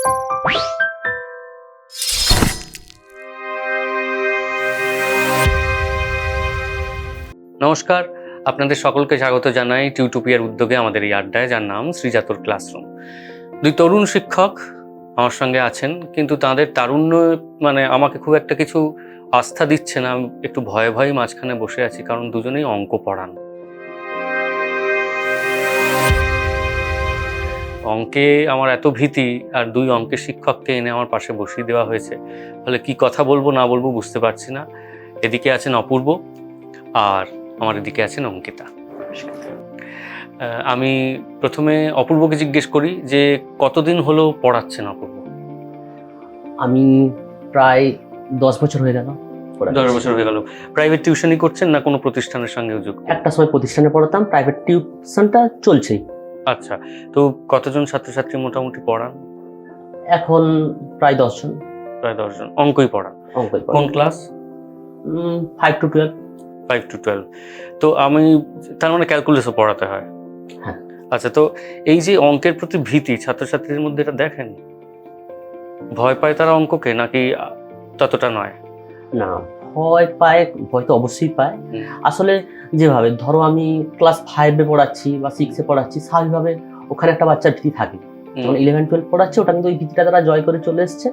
নমস্কার, আপনাদের সকলকে স্বাগত জানাই টিউটোপিয়ার উদ্যোগে আমাদের এই আড্ডায়, যার নাম শ্রীজাতর ক্লাসরুম। দুই তরুণ শিক্ষক আমার সঙ্গে আছেন, কিন্তু তাদের তারুণ্য মানে আমাকে খুব একটা কিছু আস্থা দিচ্ছে না একটু ভয়ে ভয়ে মাঝখানে বসে আছি, কারণ দুজনেই অঙ্ক পড়ান। অঙ্কে আমার এত ভীতি আর দুই অঙ্কের শিক্ষককে এনে আমার পাশে বসিয়ে দেওয়া হয়েছে। ফলে কি কথা বলব না বলব বুঝতে পারছি না। এদিকে আছেন অপূর্ব আর আমার এদিকে আছেন অঙ্কিতা। আমি প্রথমে অপূর্বকে জিজ্ঞেস করি যে কতদিন হলো পড়াচ্ছেন অপূর্ব? আমি প্রায় দশ বছর হয়ে গেল দশ বছর হয়ে গেল। প্রাইভেট টিউশনই করছেন না কোনো প্রতিষ্ঠানের সঙ্গে যুক্ত? একটা সময় প্রতিষ্ঠানে পড়াতাম প্রাইভেট টিউশনটা চলছেই। আচ্ছা তো কতজন ছাত্রছাত্রী মোটামুটি পড়ান? এখন প্রায় দশজন। প্রায় দশজন। অঙ্কই পড়ান? অঙ্কই কোন class? Five to twelve five to twelve তো আমি তার মানে ক্যালকুলেশন পড়াতে হয়? হ্যাঁ। আচ্ছা তো এই যে অঙ্কের প্রতি ভীতি ছাত্রছাত্রীদের মধ্যে এটা দেখেন? ভয় পায় তারা অঙ্ককে নাকি ততটা নয়? না। ভয় পায় ভয় তো অবশ্যই পায়। আসলে যেভাবে ধরো আমি ক্লাস ফাইভে পড়াচ্ছি বা সিক্সে পড়াচ্ছি স্বাভাবিকভাবে ওখানে একটা বাচ্চার ভীতি থাকে। যখন ইলেভেন টুয়েলভ পড়াচ্ছে ওটা কিন্তু ওই ভীতিটা তারা জয় করে চলে এসছে।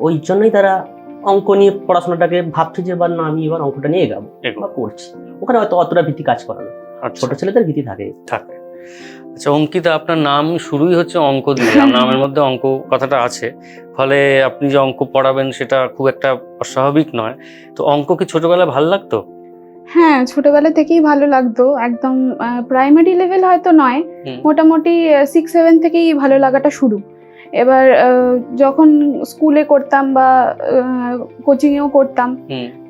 ওই জন্যই তারা অঙ্ক নিয়ে পড়াশোনাটাকে ভাবছে যে এবার না আমি এবার অঙ্কটা নিয়ে যাব বা করছি। ওখানে হয়তো অতটা ভীতি কাজ করে না। আচ্ছা। ছোট ছেলেদের ভীতি থাকে। থাকে। আচ্ছা অঙ্কিতা আপনার নাম শুরুই হচ্ছে অঙ্ক দিয়ে নামের মধ্যে অঙ্ক কথাটা আছে। ফলে আপনি যে অঙ্ক পড়াবেন সেটা খুব একটা অস্বাভাবিক নয়। তো অঙ্ক কি ছোটবেলায় ভালো লাগতো? হ্যাঁ ছোটবেলা থেকেই ভালো লাগতো। একদম প্রাইমারি লেভেল হয়তো নয়। মোটামুটি সিক্স সেভেন থেকেই ভালো লাগাটা শুরু। এবার যখন স্কুলে করতাম বা কোচিংয়েও করতাম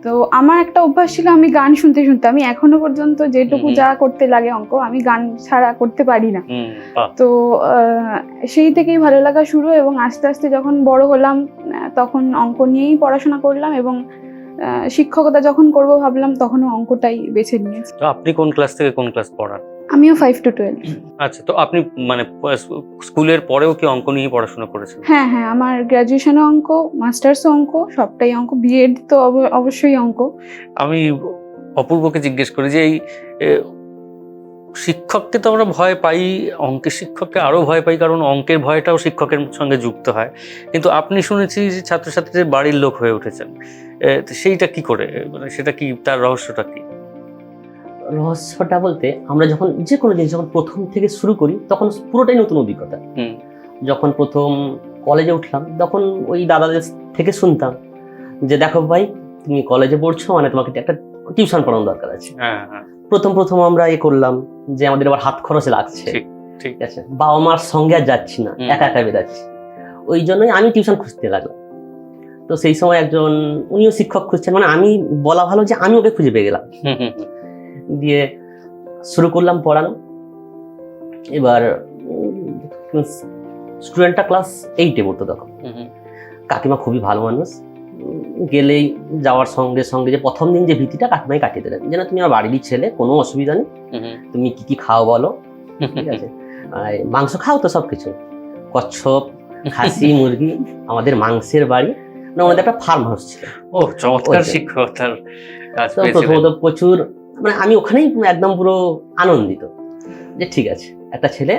তো আমার একটা অভ্যাস ছিল আমি গান শুনতে শুনতে আমি এখনও পর্যন্ত যেটুকু যা করতে লাগে অঙ্ক আমি গান ছাড়া করতে পারি না। তো সেই থেকেই ভালো লাগা শুরু এবং আস্তে আস্তে যখন বড় হলাম তখন অঙ্ক নিয়েই পড়াশোনা করলাম এবং শিক্ষকতা যখন করব ভাবলাম তখনও অঙ্কটাই বেছে নিয়েছি। তো আপনি কোন ক্লাস থেকে কোন ক্লাস পড়ান? আমিও ফাইভ টু টুয়েলভ আচ্ছা তো আপনি মানে স্কুলের পরেও কি অঙ্ক নিয়ে পড়াশোনা করেছেন? হ্যাঁ হ্যাঁ আমার গ্র্যাজুয়েশনও অঙ্ক মাস্টার্স অঙ্ক সবটাই অঙ্ক বিএড তো অব- অবশ্যই অঙ্ক। আমি অপূর্বকে জিজ্ঞেস করি যে এই শিক্ষককে তো আমরা ভয় পাই অঙ্কের শিক্ষককে আরও ভয় পাই কারণ অঙ্কের ভয়টাও শিক্ষকের সঙ্গে যুক্ত হয়। কিন্তু আপনি শুনেছি যে ছাত্রছাত্রীদের বাড়ির লোক হয়ে উঠেছেন। সেইটা কি করে? মানে সেটা কি তার রহস্যটা কি? রহস্যটা বলতে আমরা যখন যে কোনো জিনিস যখন প্রথম থেকে শুরু করি তখন পুরোটাই নতুন অভিজ্ঞতা। যখন প্রথম কলেজে উঠলাম তখন ওই দাদাদের থেকে শুনতাম যে দেখো ভাই তুমি কলেজে পড়ছো মানে তোমাকে একটা টিউশন পড়ানো দরকার আছে। হ্যাঁ হ্যাঁ। প্রথম প্রথম আমরা এ করলাম যে আমাদের আবার হাত খরচ লাগছে। ঠিক, আছে? বাবা মার সঙ্গে আর যাচ্ছি না একা একা বেরাচ্ছি ওই জন্যই আমি টিউশন খুঁজতে লাগলাম। তো সেই সময় একজন উনিও শিক্ষক খুঁজছেন মানে আমি বলা ভালো যে আমি ওকে খুঁজে পেয়ে গেলাম। দিয়ে শুরু করলাম পড়ানো। এবার স্টুডেন্টটা ক্লাস এইটে পড়তো তখন। কাকিমা খুবই ভালো মানুষ। গেলেই যাওয়ার সঙ্গে সঙ্গে যে প্রথম দিন যে ভীতিটা কাকিমাই কাটিয়ে দিলেন। যেন তুমি আমার বাড়িরই ছেলে কোনো অসুবিধা নেই। তুমি কি কি খাও বলো? ঠিক আছে। আর মাংস খাও তো সব কিছু কচ্ছপ খাসি মুরগি আমাদের মাংসের বাড়ি। না ওনাদের একটা ফার্ম হাউস ছিল। ও চমৎকার ওইটাই। শিক্ষক তার কাজ তো পেয়েছিলেন। প্রথমত প্রচুর মানে আমি ওখানেই একদম পুরো আনন্দিত যে ঠিক আছে একটা ছেলে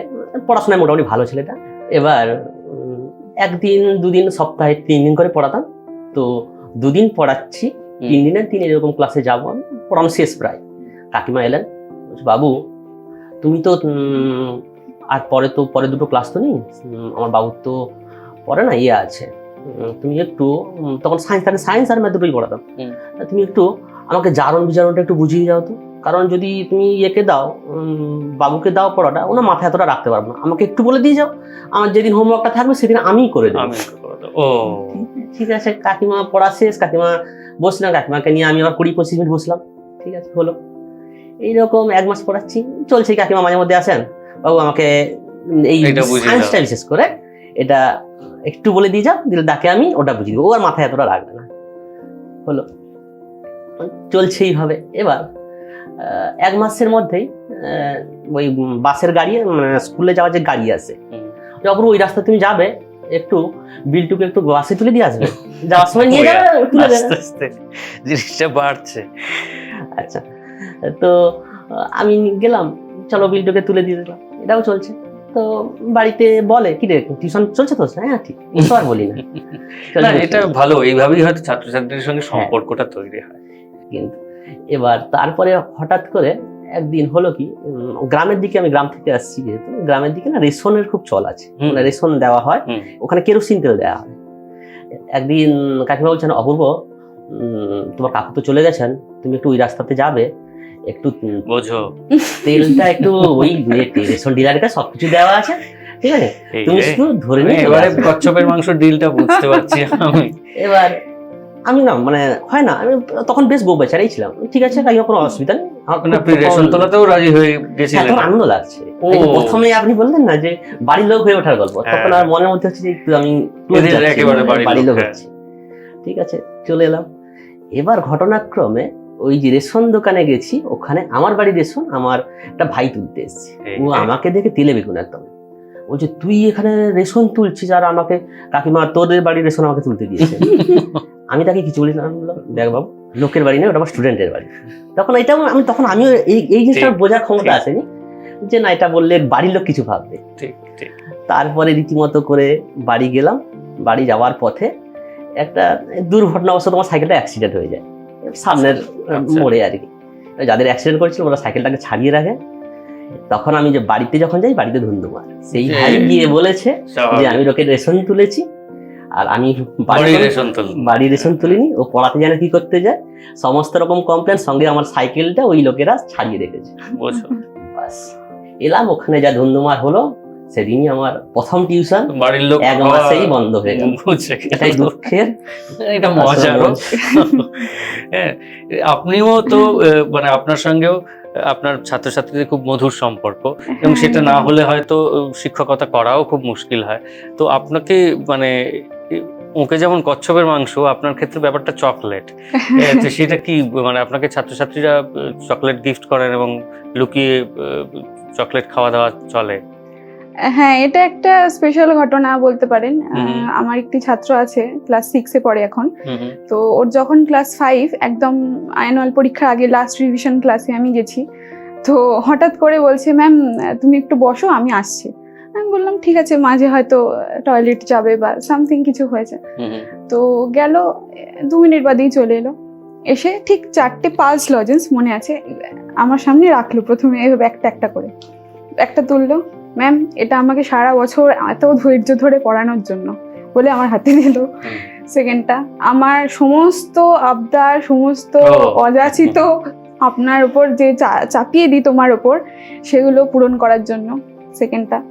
পড়াশোনায় মোটামুটি ভালো ছেলেটা। এবার একদিন দুদিন সপ্তাহে তিন দিন করে পড়াতাম। তো দুদিন পড়াচ্ছি তিন দিনের দিন এরকম ক্লাসে যাব আমি। পড়ানো শেষ প্রায়। কাকিমা এলেন বাবু তুমি তো আর পরে তো পরে দুটো ক্লাস তো নেই। আমার বাবুর তো পরে না ইয়ে আছে। তুমি একটু তখন সায়েন্স সায়েন্স আর ম্যাথ দুটোই পড়াতাম। তুমি একটু আমাকে জারণ বিজারণটা একটু বুঝিয়ে যাও তো। কারণ যদি তুমি ইয়েকে দাও বাবুকে দাও পড়াটা ওনার মাথায় এতটা রাখতে পারব না। আমাকে একটু বলে দিয়ে যাও। আমার যেদিন হোমওয়ার্কটা থাকবে সেদিন আমিই করে দেবো। ও। ঠিক আছে কাকিমা পড়া শেষ কাকিমা বসলাম। কাকিমাকে নিয়ে আমি আবার কুড়ি পঁচিশ মিনিট বসলাম। ঠিক আছে হলো। এইরকম এক মাস পড়াচ্ছি। চলছে কাকিমা মাঝে মধ্যে আসেন। বাবু আমাকে এই সায়েন্সটা বিশেষ করে এটা একটু বলে দিয়ে যাও দিলে ডাকে আমি ওটা বুঝিয়ে দেবো। ও আর মাথায় এতটা রাখবে না। হলো। চলছে এইভাবে এবার এক মাসের মধ্যেই ওই বাসের গাড়ি মানে স্কুলে যাওয়ার যে গাড়ি আছে। যখন ওই রাস্তা তুমি যাবে একটু বিলটুকে একটু বাসে তুলে দিয়ে আসবে। যাওয়ার সময় নিয়ে যাবে তুলে আস্তে আস্তে জিনিসটা বাড়ছে। আচ্ছা তো আমি গেলাম চলো বিলটুকে তুলে দিয়ে দিলাম এটাও চলছে। তো বাড়িতে বলে কি রে টিউশন চলছে তো হ্যাঁ ঠিক তো আর বলি না। এটা ভালো এইভাবেই হয়তো ছাত্রছাত্রীদের সঙ্গে সম্পর্কটা তৈরি হয়। কিন্তু এবার তারপরে হঠাৎ করে একদিন হলো কি গ্রামের দিকে আমি গ্রাম থেকে আসছি যেহেতু গ্রামের দিকে না রেশনের খুব চল আছে। মানে রেশন দেওয়া হয় ওখানে কেরোসিন তেল দেওয়া হয়। একদিন কাকিমা বলছেন অপূর্ব তোমার কাকু তো চলে গেছেন তুমি একটু ওই রাস্তাতে যাবে একটু বোঝো। তেলটা একটু ওই রেশন ডিলারের কাছে সবকিছু দেওয়া আছে ঠিক আছে? তুমি শুধু ধরে নিয়ে এবারে কচ্ছপের মাংস ডিলটা বুঝতে পারছি আমি। এবার আমি না মানে হয় না আমি তখন বেশ বউ বেচারাই ছিলাম। ঠিক আছে কাকিমা কোনো অসুবিধা নেই। মানে রাজি হয়ে আনন্দ লাগছে। প্রথমে আপনি বললেন না যে বাড়ির লোক হয়ে ওঠার গল্প হ্যাঁ। তখন আর মনের মধ্যে হচ্ছে যে আমি বাড়ির লোক, হ্যাঁ। ঠিক আছে চলে এলাম। এবার ঘটনাক্রমে ওই যে রেশন দোকানে গেছি ওখানে আমার বাড়ির রেশন আমার একটা ভাই তুলতে এসেছে। ও আমাকে দেখে তেলে বেগুন একদম। বলছে তুই এখানে রেশন তুলছিস আর আমাকে কাকিমা তোদের বাড়ির রেশন আমাকে তুলতে দিয়েছে। আমি তাকে কিছু বলি না আমি বললাম, দেখ বাবু লোকের বাড়ি না ওটা আমার স্টুডেন্টের বাড়ি। তখন এটা আমি তখন আমিও এই এই জিনিসটা বোঝার ক্ষমতা। আসেনি যে না এটা বললে বাড়ির লোক কিছু ভাববে। ঠিক ঠিক। তারপরে রীতিমতো করে বাড়ি গেলাম বাড়ি যাওয়ার পথে একটা দুর্ঘটনা দুর্ঘটনাবশত আমার সাইকেলটা অ্যাক্সিডেন্ট হয়ে যায়। সামনের আচ্ছা। মোড়ে আর কি। যাদের অ্যাক্সিডেন্ট করেছিল ওরা সাইকেলটাকে ছাড়িয়ে রাখে। তখন আমি যে বাড়িতে যখন যাই বাড়িতে ধুন্দুমার। সেই। ভাই গিয়ে বলেছে যে আমি লোকের রেশন তুলেছি আর আমি বাড়ির বাড়ি রেশন তুলিনি। ও পড়াতে জানে কি করতে যায় সমস্ত রকম কমপ্লেন সঙ্গে আমার সাইকেলটা ওই লোকেরা ছাড়িয়ে রেখেছে। বাস। এলাম ওখানে যা ধুন্দুমার হলো সেদিনই আমার প্রথম টিউশন বাড়ির লোক এক মাসেই বন্ধ হয়ে গেল। এটাই দুঃখের এটা মজারও হ্যাঁ আপনিও তো মানে আপনার সঙ্গেও আপনার ছাত্রছাত্রীদের খুব মধুর সম্পর্ক এবং হ্যাঁ, সেটা না হলে হয়তো শিক্ষকতা করাও খুব মুশকিল হয়। তো আপনাকে মানে ওকে যেমন কচ্ছপের মাংস আপনার ক্ষেত্রে ব্যাপারটা চকলেট। তো সেটা কি মানে আপনাকে ছাত্রছাত্রীরা চকলেট গিফট করেন এবং লুকিয়ে চকলেট খাওয়া দাওয়া চলে? হ্যাঁ এটা একটা স্পেশাল ঘটনা বলতে পারেন। আমার একটি ছাত্র আছে ক্লাস সিক্সে পড়ে এখন। তো ওর যখন ক্লাস ফাইভ একদম অ্যানুয়াল পরীক্ষার আগে লাস্ট রিভিশন ক্লাসে আমি গেছি। তো হঠাৎ করে বলছে ম্যাম তুমি একটু বসো আমি আসছি। আমি বললাম ঠিক আছে মাঝে হয়তো টয়লেট যাবে বা সামথিং কিছু হয়েছে। তো গেল দু মিনিট বাদেই চলে এলো। এসে ঠিক চারটে পালস লজেন্স মনে আছে আমার সামনে রাখল প্রথমে এভাবে একটা একটা করে। একটা তুললো ম্যাম এটা আমাকে সারা বছর এত ধৈর্য ধরে পড়ানোর জন্য বলে আমার হাতে দিল। সেকেন্ডটা আমার সমস্ত আবদার সমস্ত অযাচিত আপনার উপর যে চা- চাপিয়ে দিই তোমার ওপর সেগুলো পূরণ করার জন্য সেকেন্ডটা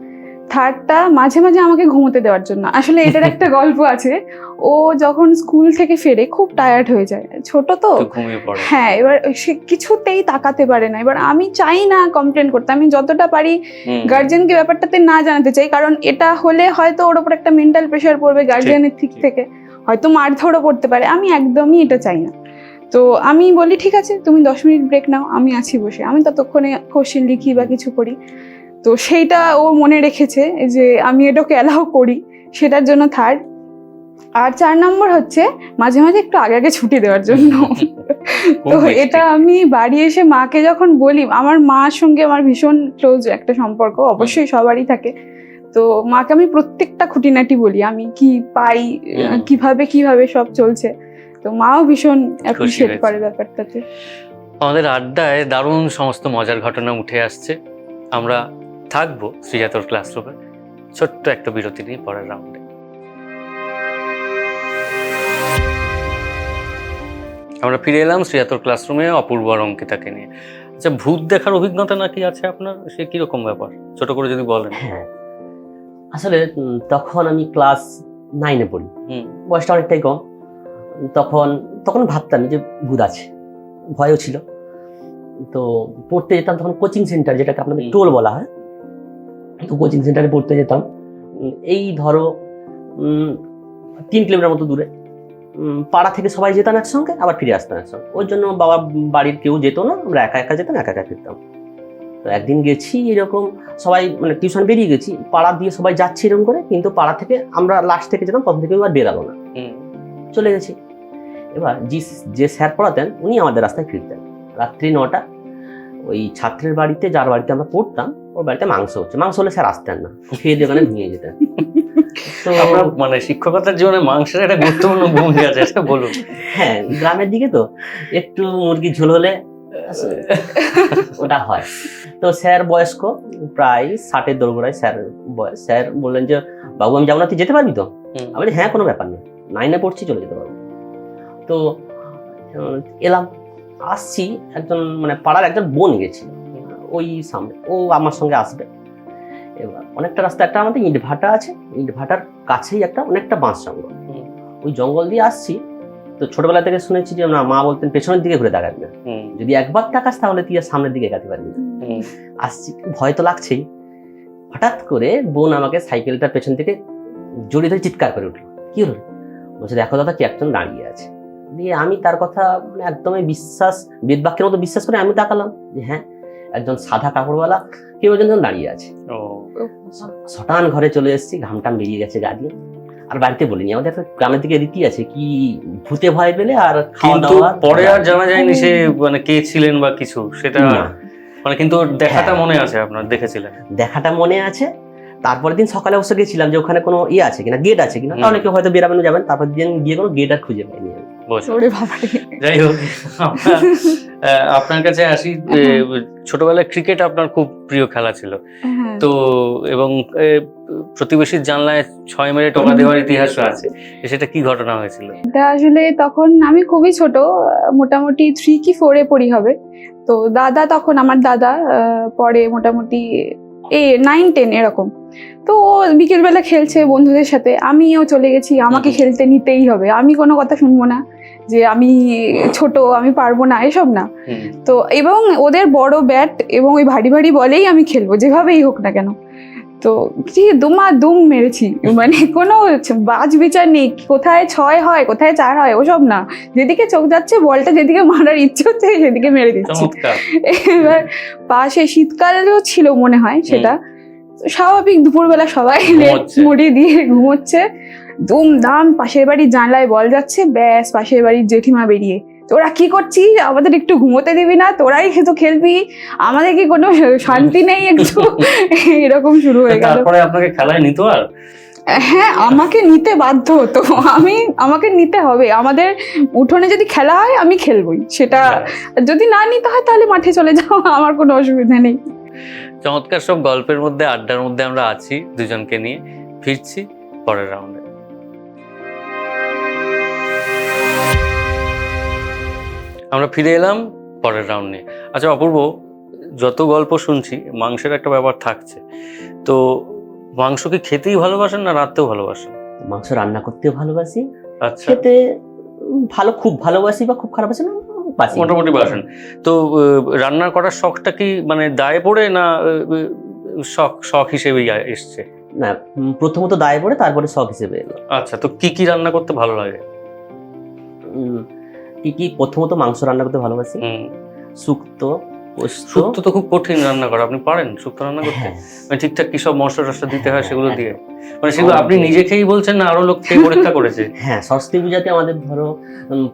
থার্ডটা মাঝে মাঝে আমাকে ঘুমোতে দেওয়ার জন্য। আসলে এটার একটা গল্প আছে। ও যখন স্কুল থেকে ফেরে খুব টায়ার্ড হয়ে যায়। ছোট তো। হ্যাঁ এবার সে কিছুতেই তাকাতে পারে না। এবার আমি চাই না কমপ্লেন করতে। আমি যতটা পারি গার্জেনকে ব্যাপারটাতে না জানাতে চাই। কারণ এটা হলে হয়তো ওর উপর একটা মেন্টাল প্রেশার পড়বে গার্জেনের দিক থেকে। হয়তো মারধরও পড়তে পারে। আমি একদমই এটা চাই না। তো আমি বলি ঠিক আছে তুমি দশ মিনিট ব্রেক নাও। আমি আছি বসে। আমি ততক্ষণে কোশ্চেন লিখি বা কিছু করি। তো সেইটা ও মনে রেখেছে যে আমি এটাকে অ্যালাউ করি সেটার জন্য থার্ড আর চার নম্বর হচ্ছে মাঝে মাঝে একটু আগে আগে ছুটি দেওয়ার জন্য। তো এটা আমি বাড়ি এসে মাকে যখন বলি আমার মার সঙ্গে আমার ভীষণ ক্লোজ একটা সম্পর্ক অবশ্যই সবারই থাকে। তো মাকে আমি প্রত্যেকটা খুঁটিনাটি বলি আমি কি পাই কীভাবে কীভাবে সব চলছে। তো মাও ভীষণ অ্যাপ্রিসিয়েট। করে ব্যাপারটাতে। আমাদের আড্ডায় দারুণ সমস্ত মজার ঘটনা উঠে আসছে। আমরা থাকব শ্রীজাতর ক্লাসরুমে। ছোট্ট একটা বিরতি নিয়ে পরের রাউন্ডে। আমরা ফিরে এলাম শ্রীজাতর ক্লাসরুমে অপূর্ব আর অঙ্কিতাকে নিয়ে। আচ্ছা ভূত দেখার অভিজ্ঞতা নাকি আছে আপনার? সে কীরকম ব্যাপার? ছোট করে যদি বলেন। হ্যাঁ। আসলে তখন আমি ক্লাস নাইনে পড়ি। বয়সটা অনেকটাই কম। তখন তখন ভাবতাম যে ভূত আছে। ভয়ও ছিল। তো পড়তে যেতাম তখন কোচিং সেন্টার যেটাকে আপনাদের। টোল বলা হয়। তো কোচিং সেন্টারে পড়তে যেতাম। এই ধরো তিন কিলোমিটার মতো দূরে। পাড়া থেকে সবাই যেতাম একসঙ্গে আবার ফিরে আসতাম একসঙ্গে। ওর জন্য বাবা বাড়ির কেউ যেত না আমরা একা একা যেতাম একা একা ফিরতাম। তো একদিন গেছি এরকম সবাই মানে টিউশন বেরিয়ে গেছি পাড়া দিয়ে সবাই যাচ্ছে এরকম করে কিন্তু পাড়া থেকে আমরা লাস্ট থেকে যেতাম প্রথম থেকে এবার বেরালো না। চলে গেছি। এবার যে যে স্যার পড়াতেন উনি আমাদের রাস্তায় ফিরতেন। রাত্রি নটা ওই ছাত্রের বাড়িতে যার বাড়িতে আমরা পড়তাম ওর বাড়িতে মাংস হচ্ছে। মাংস হলে স্যার আসতেন না। খেয়ে দিয়ে ওখানে ঘুমিয়ে যেতেন। তো মানে শিক্ষকতার জীবনে মাংসের একটা গুরুত্বপূর্ণ ভূমিকা আছে সেটা বলুন। হ্যাঁ গ্রামের দিকে তো একটু মুরগি ঝোল হলে ওটা হয়। তো স্যার বয়স্ক প্রায় ষাটের দোরগোড়ায় স্যার বয়স স্যার বললেন যে বাবু আমি যাব না তুই যেতে পারবি তো? আমি বলি, হ্যাঁ কোনো ব্যাপার নেই। নাইনে পড়ছি চলে যেতে পারব। তো এলাম। আসছি একজন মানে পাড়ার একজন বোন গেছিল। ওই সামনে ও আমার সঙ্গে আসবে। এবার অনেকটা রাস্তা একটা আমাদের ইট ভাটা আছে ইট ভাটার কাছেই একটা অনেকটা বাঁশ জঙ্গল। ওই জঙ্গল দিয়ে আসছি তো ছোটবেলা থেকে শুনেছি যে না মা বলতেন পেছনের দিকে ঘুরে তাকাবি। না যদি একবার তাকাস তাহলে তুই আর সামনের দিকে এগাতে পারবি না। আসছি ভয় তো লাগছেই। হঠাৎ করে বোন আমাকে সাইকেলটার পেছন থেকে জড়িয়ে ধরে চিৎকার করে উঠল। কি হলো? বলছে দেখো দাদা কি একজন দাঁড়িয়ে আছে। দিয়ে আমি তার কথা মানে একদমই বিশ্বাস বেদবাক্যের মতো বিশ্বাস করে আমি তাকালাম যে হ্যাঁ একজন সাদা কাপড়ওয়ালা কেউ একজন দাঁড়িয়ে আছে। ও। শটান ঘরে চলে এসেছি ঘামটাম বেরিয়ে গেছে গা দিয়ে। আর বাড়িতে বলিনি আমাদের একটা গ্রামের দিকে রীতি আছে কি ভূতে ভয় পেলে আর খাওয়া দাওয়া পরে আর জানা যায়নি সে মানে কে ছিলেন বা কিছু সেটা মানে কিন্তু দেখাটা হ্যাঁ। মনে আছে আপনার দেখেছিলেন। দেখাটা মনে আছে তারপরের দিন সকালে অবশ্য গেছিলাম যে ওখানে কোনো ইয়ে আছে কিনা গেট আছে কিনা কেউ হয়তো বেরাবেন যাবেন তারপর দিন গিয়ে কোনো গেট আর খুঁজে পাইনি আমি। যাই হোক আপনার কাছে আসি ছোটবেলায় ক্রিকেট আপনার খুব প্রিয় খেলা ছিল। হ্যাঁ। তো এবং প্রতিবেশীর জানলায় ছয় মেরে টোকা দেওয়ার ইতিহাসও আছে। সেটা কি ঘটনা হয়েছিল? এটা আসলে তখন আমি খুবই ছোট মোটামুটি থ্রি কি ফোরে পড়ি হবে। তো দাদা তখন আমার দাদা পরে মোটামুটি এ নাইন টেন এরকম। তো ও বিকেলবেলা খেলছে বন্ধুদের সাথে। আমিও চলে গেছি আমাকে খেলতে নিতেই হবে। আমি কোনো কথা শুনব না। যে আমি ছোট আমি পারব না এসব না। তো এবং ওদের বড় ব্যাট এবং ওই ভারী ভারী বলেই আমি খেলব যেভাবেই হোক না কেন। তো কি দুমা দুম মেরেছি মানে কোনো বাজ বিচার নেই কোথায় ছয় হয় কোথায় চার হয় ওসব না। যেদিকে চোখ যাচ্ছে বলটা যেদিকে মারার ইচ্ছে হচ্ছে সেদিকে মেরে দিচ্ছি। এবার পাশে শীতকালও ছিল মনে হয় সেটা। স্বাভাবিক দুপুরবেলা সবাই মুড়ি দিয়ে ঘুমোচ্ছে। দুম দাম পাশের বাড়ির জানলায় বল যাচ্ছে ব্যাস পাশের বাড়ির জেঠিমা বেরিয়ে। তোরা কি করছিস? আমাদের একটু ঘুমোতে দিবি না তোরাই তো খেলবি। আমাদের কি কোনো শান্তি নেই একটু? এরকম শুরু হয়ে গেল। তারপরে আপনাকে খেলায় নিত আর? হ্যাঁ আমাকে নিতে বাধ্য হতো। আমি আমাকে নিতে হবে। আমাদের উঠোনে যদি খেলা হয় আমি খেলবই। সেটা যদি না নিতে হয় তাহলে মাঠে চলে যাও আমার কোনো অসুবিধা নেই। চমৎকার সব গল্পের মধ্যে আড্ডার মধ্যে আমরা আছি দুজনকে নিয়ে। ফিরছি পরের রাউন্ডে আমরা ফিরে এলাম পরের রাউন্ড নিয়ে। আচ্ছা অপূর্ব যত গল্প শুনছি মাংসের একটা ব্যাপার থাকছে। তো মাংস কি খেতেই ভালোবাসেন না রাখতেও ভালোবাসেন? মাংস রান্না করতেও ভালোবাসি। আচ্ছা। খেতে ভালো খুব ভালোবাসি বা খুব খারাপ আছে না মোটামুটি বাসেন। তো রান্না করার শখটা কি মানে দায়ে পড়ে না শখ শখ হিসেবেই এসছে? না প্রথমত দায়ে পড়ে তারপরে শখ হিসেবে এলো। আচ্ছা তো কি কি রান্না করতে ভালো লাগে? কি কি প্রথমত মাংস রান্না করতে ভালোবাসি? শুক্তো শুক্তো তো খুব কঠিন রান্না করা আপনি পারেন শুক্তো রান্না করতে? হ্যাঁ। মানে ঠিকঠাক কি সব মশলা টসলা দিতে হয় সেগুলো হ্যাঁ, দিয়ে মানে সেগুলো আপনি নিজে খেয়েই বলছেন না আরও লোক খেয়ে পরীক্ষা করেছে? হ্যাঁ সরস্বতী পূজাতে আমাদের ধরো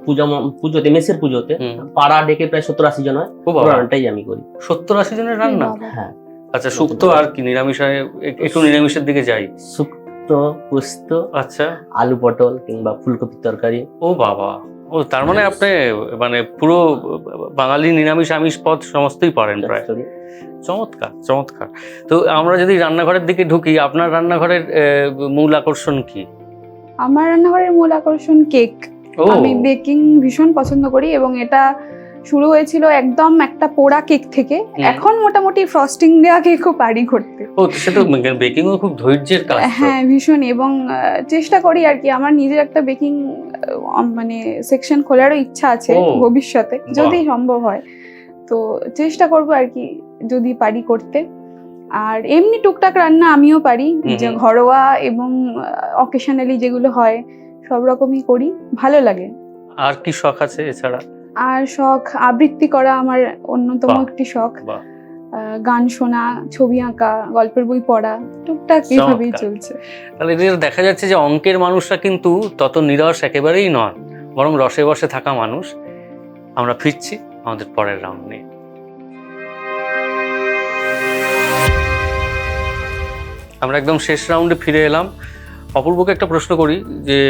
পূজা পুজোতে মেসের পুজোতে পাড়া ডেকে প্রায় সত্তর আশি জন হয়। রান্নাটাই আমি করি। সত্তর আশি জনের রান্না? হ্যাঁ। আচ্ছা শুক্তো আর কি নিরামিষ একটু নিরামিষের দিকে যাই। শুক্তো পোস্ত আচ্ছা। আলু পটল কিংবা ফুলকপির তরকারি। ও বাবা। ও তার মানে আপনি মানে পুরো বাঙালি নিরামিষ আমিষ পদ সমস্তই পারেন প্রায়। চমৎকার চমৎকার। তো আমরা যদি রান্নাঘরের দিকে ঢুকি আপনার রান্নাঘরের মূল আকর্ষণ কি? আমার রান্নাঘরের মূল আকর্ষণ কেক। ও। আমি বেকিং ভীষণ পছন্দ করি এবং এটা শুরু হয়েছিল একদম একটা পোড়া কেক থেকে। এখন মোটামুটি ফ্রস্টিং দেওয়া কেকও পারি করতে। ও সে তো বেকিংও খুব ধৈর্যের কাজ হ্যাঁ ভীষণ। এবং চেষ্টা করি আর কি। আমার নিজের একটা বেকিং মানে সেকশন খোলারও ইচ্ছা আছে ভবিষ্যতে যদি সম্ভব হয়। তো চেষ্টা করব আর কি যদি পারি করতে। আর এমনি টুকটাক রান্না আমিও পারি। যে ঘরোয়া এবং অকেশনালি যেগুলো হয় সব রকমই করি। ভালো লাগে। আর কি শখ আছে এছাড়া? আর শখ আবৃত্তি করা আমার অন্যতম একটি শখ। গান শোনা ছবি আঁকা গল্পের বই পড়া টুকটাক এইভাবেই চলছে। তাহলে এটা দেখা যাচ্ছে যে অঙ্কের মানুষরা কিন্তু তত নিরস একেবারেই নন বরং রসে বসে থাকা মানুষ। আমরা ফিরছি আমাদের পরের রাউন্ড নিয়ে। আমরা একদম শেষ রাউন্ডে ফিরে এলাম। অপূর্বকে একটা প্রশ্ন করি যে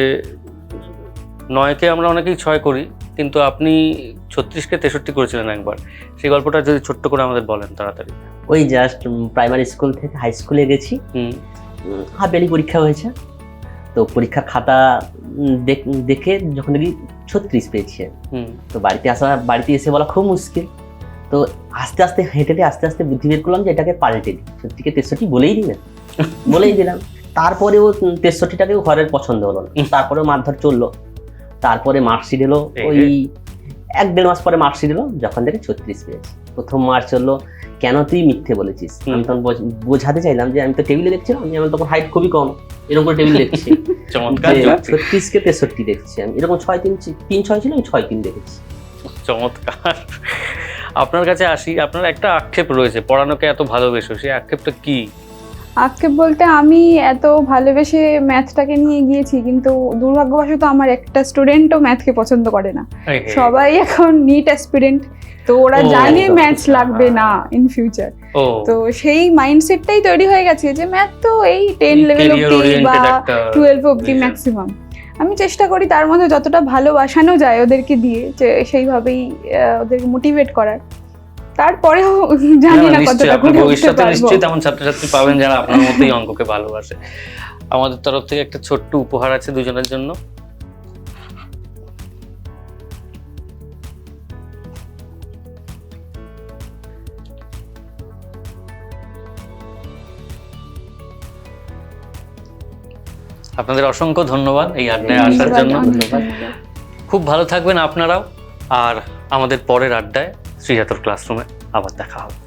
নয়কে আমরা অনেকেই ছয় করি কিন্তু আপনি ছত্রিশকে তেষট্টি করেছিলেন একবার। সেই গল্পটা যদি ছোট্ট করে আমাদের বলেন তাড়াতাড়ি। ওই জাস্ট প্রাইমারি স্কুল থেকে হাই স্কুলে গেছি। হাফ ইয়ারলি পরীক্ষা হয়েছে। তো পরীক্ষার খাতা দেখে যখন দেখি ছত্রিশ পেয়েছি। হুম। তো বাড়িতে আসা বাড়িতে এসে বলা খুব মুশকিল। তো আস্তে আস্তে হেঁটে হেঁটে আস্তে আস্তে বুদ্ধি বের করলাম যে এটাকে পাল্টে দিই। সত্যিকে তেষট্টি বলেই দিই না বলেই দিলাম। তারপরেও তেষট্টিটাকেও ঘরের পছন্দ হলো না। তারপরেও মারধর চলল। তারপরে মার্কশিট এলো ওই এক দেড় মাস পরে মার্কশিট এলো যখন থেকে ছত্রিশ পেয়েছি। প্রথম মার্চ হলো কেন তুই মিথ্যে বলেছিস? আমি তখন বোঝাতে চাইলাম যে আমি তো টেবিলে দেখছিলাম আমি আমার তখন হাইট খুবই কম। এরকম করে টেবিল দেখছি। যুক্তি। ছত্রিশকে তেষট্টি দেখছি আমি। এরকম ছয় তিন তিন ছয় ছিল আমি ছয় তিন দেখেছি। চমৎকার। আপনার কাছে আসি আপনার একটা আক্ষেপ রয়েছে পড়ানোকে এত ভালোবেসো সেই আক্ষেপটা কি? আক্ষেপ বলতে আমি এত ভালোবেসে ম্যাথটাকে নিয়ে গিয়েছি কিন্তু দুর্ভাগ্যবশত আমার একটা স্টুডেন্টও ম্যাথকে পছন্দ করে না। সবাই এখন নিট অ্যাসপিরেন্ট তো ওরা জানে ম্যাথ লাগবে না ইন ফিউচার তো সেই মাইন্ডসেটটাই তৈরি হয়ে গেছে যে ম্যাথ তো এই টেন লেভেল অব্দি বা টুয়েলভ অব্দি ম্যাক্সিমাম আমি চেষ্টা করি তার মধ্যে যতটা ভালোবাসানো যায় ওদেরকে দিয়ে যে সেইভাবেই ওদেরকে মোটিভেট করার। তারপরেও জানি না, কতটা করে ভবিষ্যতে নিশ্চয়ই তেমন ছাত্রছাত্রী পাবেন যারা আপনার মতোই অঙ্ককে ভালোবাসে। আমাদের তরফ থেকে একটা ছোট্ট উপহার আছে দুজনের জন্য। আপনাদের অসংখ্য ধন্যবাদ এই আড্ডায় আসার জন্য। খুব ভালো থাকবেন আপনারাও আর আমাদের পরের আড্ডায় শ্রীজাতর ক্লাসরুমে আবার দেখা হবে।